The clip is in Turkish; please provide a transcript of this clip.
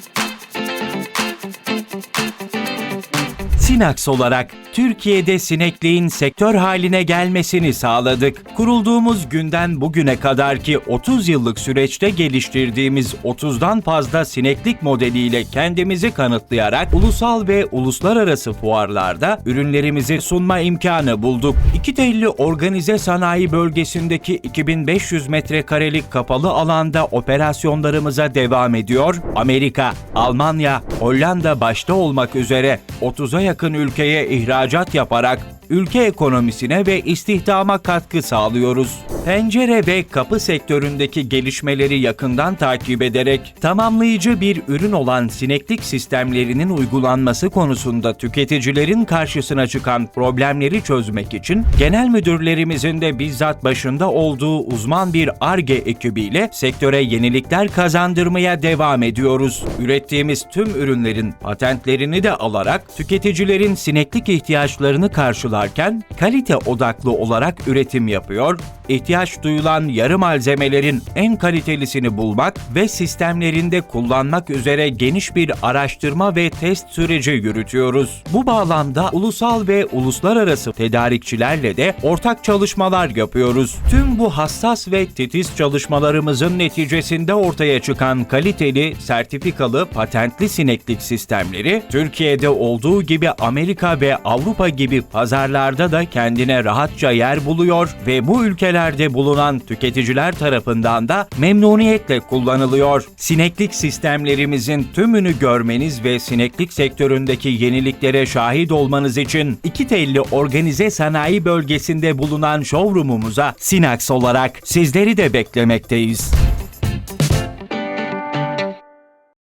Thank you. Sinax olarak Türkiye'de sinekliğin sektör haline gelmesini sağladık. Kurulduğumuz günden bugüne kadar ki 30 yıllık süreçte geliştirdiğimiz 30'dan fazla sineklik modeliyle kendimizi kanıtlayarak ulusal ve uluslararası fuarlarda ürünlerimizi sunma imkanı bulduk. İki telli organize sanayi bölgesindeki 2500 metrekarelik kapalı alanda operasyonlarımıza devam ediyor. Amerika, Almanya, Hollanda başta olmak üzere 30'a yakın ülkeye ihracat yaparak ülke ekonomisine ve istihdama katkı sağlıyoruz. Pencere ve kapı sektöründeki gelişmeleri yakından takip ederek tamamlayıcı bir ürün olan sineklik sistemlerinin uygulanması konusunda tüketicilerin karşısına çıkan problemleri çözmek için genel müdürlerimizin de bizzat başında olduğu uzman bir ARGE ekibiyle sektöre yenilikler kazandırmaya devam ediyoruz. Ürettiğimiz tüm ürünlerin patentlerini de alarak tüketicilerin sineklik ihtiyaçlarını karşılarken kalite odaklı olarak üretim yapıyor, ihtiyaç duyulan yarı malzemelerin en kalitelisini bulmak ve sistemlerinde kullanmak üzere geniş bir araştırma ve test süreci yürütüyoruz. Bu bağlamda ulusal ve uluslararası tedarikçilerle de ortak çalışmalar yapıyoruz. Tüm bu hassas ve titiz çalışmalarımızın neticesinde ortaya çıkan kaliteli, sertifikalı, patentli sineklik sistemleri Türkiye'de olduğu gibi Amerika ve Avrupa gibi pazarlarda da kendine rahatça yer buluyor ve bu ülkelerde bulunan tüketiciler tarafından da memnuniyetle kullanılıyor. Sineklik sistemlerimizin tümünü görmeniz ve sineklik sektöründeki yeniliklere şahit olmanız için iki telli organize sanayi bölgesinde bulunan showroomumuza Sinax olarak sizleri de beklemekteyiz.